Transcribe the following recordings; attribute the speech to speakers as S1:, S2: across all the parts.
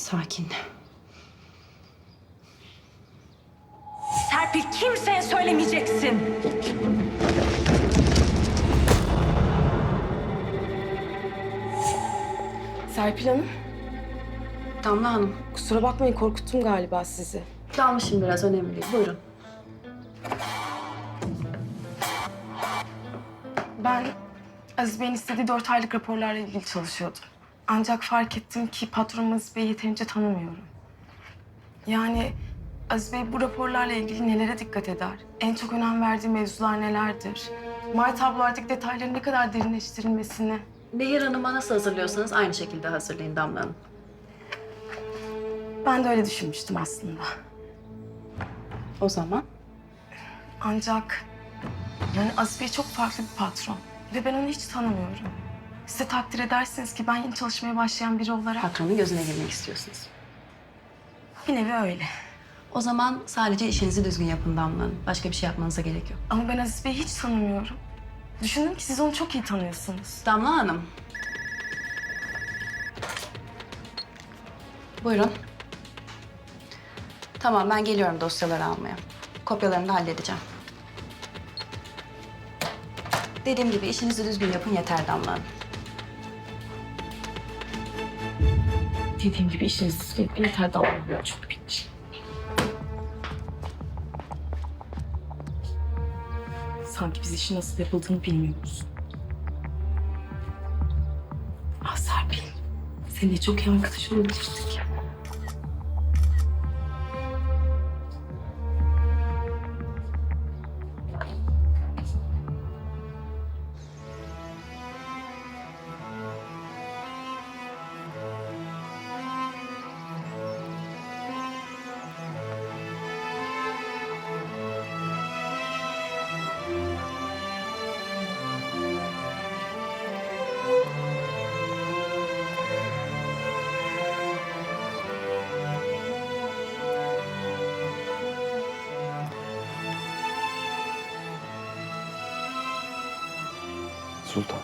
S1: Sakin.
S2: Serpil kimseye söylemeyeceksin.
S3: Serpil Hanım,
S1: Damla Hanım.
S3: kusura bakmayın korkuttum galiba sizi.
S1: Dalmışım biraz önemli değil. Buyurun.
S3: Ben Aziz Bey'in istediği dört aylık raporlarla ilgili çalışıyordum. Ancak fark ettim ki patronum Aziz Bey'i yeterince tanımıyorum. Yani Aziz Bey bu raporlarla ilgili nelere dikkat eder? En çok önem verdiği mevzular nelerdir? May tablolardaki detayların ne kadar derinleştirilmesini...
S1: Nehir Hanım'a nasıl hazırlıyorsanız aynı şekilde hazırlayın Damla Hanım.
S3: Ben de öyle düşünmüştüm aslında.
S1: O zaman
S3: Ancak yani Aziz Bey çok farklı bir patron. Ve ben onu hiç tanımıyorum. Size takdir edersiniz ki ben yeni çalışmaya başlayan biri olarak
S1: patronun gözüne girmek istiyorsunuz.
S3: bir nevi öyle.
S1: O zaman sadece işinizi düzgün yapın Damla Hanım. Başka bir şey yapmanıza gerek yok.
S3: Ama ben Aziz Bey'i hiç tanımıyorum. Düşündüm ki siz onu çok iyi tanıyorsunuz.
S1: Damla Hanım. Buyurun. Tamam ben geliyorum dosyaları almaya. Kopyalarını da halledeceğim. Dediğim gibi işinizi düzgün yapın yeter Damla Hanım.
S3: Dediğim gibi işiniz yeter davranmıyor çok bitti. Sanki biz işin nasıl yapıldığını bilmiyoruz. Ah Serpil, seninle çok iyi arkadaş olabilirdik.
S4: Sultan.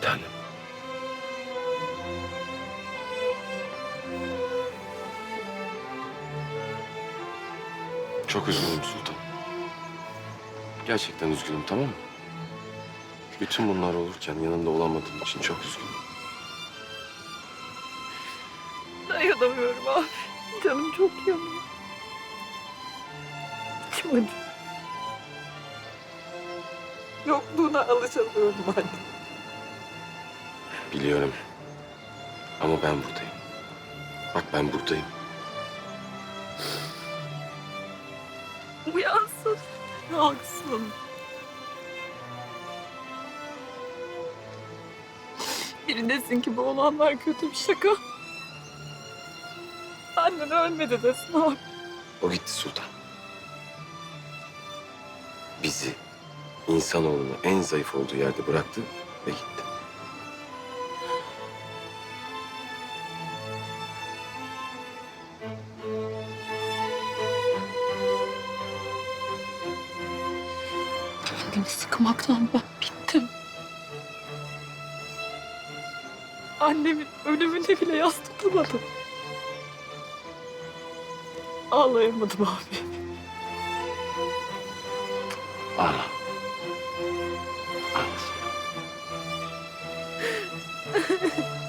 S4: Tanem. Çok üzgünüm Sultan. Gerçekten üzgünüm tamam mı? Bütün bunlar olurken yanında olamadığım için çok üzgünüm.
S5: Dayanamıyorum abi. Canım çok yanıyor. İçim acıyor. Yokluğuna alışamıyorum anne.
S4: Biliyorum. Ama ben buradayım. Bak ben buradayım.
S5: Uyansın. Kalksın. Biri desin ki bu olanlar kötü bir şaka. Annen ölmedi desin abi.
S4: O gitti Sultan. Bizi, insanoğlunu en zayıf olduğu yerde bıraktı ve gitti.
S5: Kendimi sıkmaktan ben bittim. Annemin ölümüne bile yas tutamadım. Ağlayamadım abi.
S4: Ağla. Ağla.